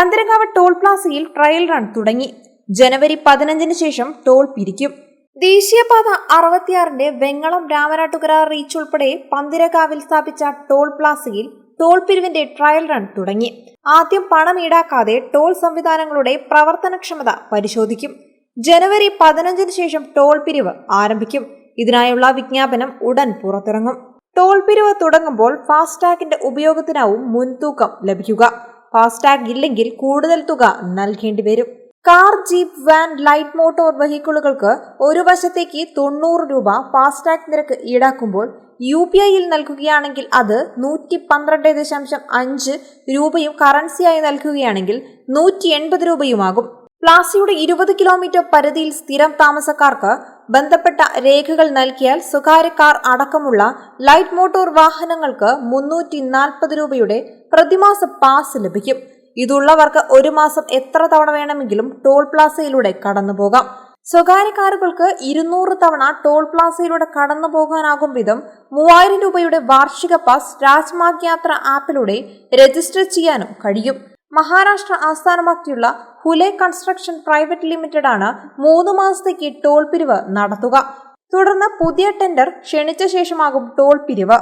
Pantheerankavu toll പ്ലാസയിൽ trial run തുടങ്ങി. ജനുവരി പതിനഞ്ചിന് ശേഷം ടോൾ പിരിക്കും. ദേശീയപാത അറുപത്തിയാറിന്റെ വെങ്ങളം രാമനാട്ടുകര റീച്ച് ഉൾപ്പെടെ പന്തിരകാവിൽ സ്ഥാപിച്ച ടോൾ പ്ലാസയിൽ ടോൾ പിരിവിന്റെ ട്രയൽ റൺ തുടങ്ങി. ആദ്യം പണം ഈടാക്കാതെ ടോൾ സംവിധാനങ്ങളുടെ പ്രവർത്തനക്ഷമത പരിശോധിക്കും. ജനുവരി പതിനഞ്ചിന് ശേഷം ടോൾ പിരിവ് ആരംഭിക്കും. ഇതിനായുള്ള വിജ്ഞാപനം ഉടൻ പുറത്തിറങ്ങും. ടോൾ പിരിവ് തുടങ്ങുമ്പോൾ ഫാസ്ടാഗിന്റെ ഉപയോഗത്തിനാവും മുൻതൂക്കം ലഭിക്കുക. ഫാസ്ടാഗ് ഇല്ലെങ്കിൽ കൂടുതൽ തുക നൽകേണ്ടി വരും. Car jeep van light motor വെഹിക്കിളുകൾക്ക് ഒരു വശത്തേക്ക് തൊണ്ണൂറ് രൂപ ഫാസ്ടാഗ് നിരക്ക് ഈടാക്കുമ്പോൾ യു പി ഐയിൽ നൽകുകയാണെങ്കിൽ അത് നൂറ്റി പന്ത്രണ്ട് ദശാംശം അഞ്ച് രൂപയും കറൻസിയായി നൽകുകയാണെങ്കിൽ നൂറ്റി എൺപത് രൂപയുമാകും. പ്ലാസിയുടെ ഇരുപത് കിലോമീറ്റർ പരിധിയിൽ സ്ഥിരം താമസക്കാർക്ക് ബന്ധപ്പെട്ട രേഖകൾ നൽകിയാൽ സ്വകാര്യ കാർ അടക്കമുള്ള ലൈറ്റ് മോട്ടോർ വാഹനങ്ങൾക്ക് മുന്നൂറ്റി നാൽപ്പത് രൂപയുടെ പ്രതിമാസ പാസ് ലഭിക്കും. ഇതുള്ളവർക്ക് ഒരു മാസം എത്ര തവണ വേണമെങ്കിലും ടോൾ പ്ലാസയിലൂടെ കടന്നുപോകാം സ്വകാര്യ കാറുകൾക്ക് ഇരുന്നൂറ് തവണ ടോൾ പ്ലാസയിലൂടെ കടന്നു പോകാനാകും വിധം മൂവായിരം രൂപയുടെ വാർഷിക പാസ് രാജ്മാർഗ് യാത്ര ആപ്പിലൂടെ രജിസ്റ്റർ ചെയ്യാനും കഴിയും. മഹാരാഷ്ട്ര ആസ്ഥാനമാക്കിയുള്ള ഹുലെ കൺസ്ട്രക്ഷൻ പ്രൈവറ്റ് ലിമിറ്റഡ് ആണ് മൂന്ന് മാസത്തേക്ക് ടോൾ പിരിവ് നടത്തുക. തുടർന്ന് പുതിയ ടെൻഡർ ക്ഷണിച്ച ശേഷമാകും ടോൾ പിരിവ്.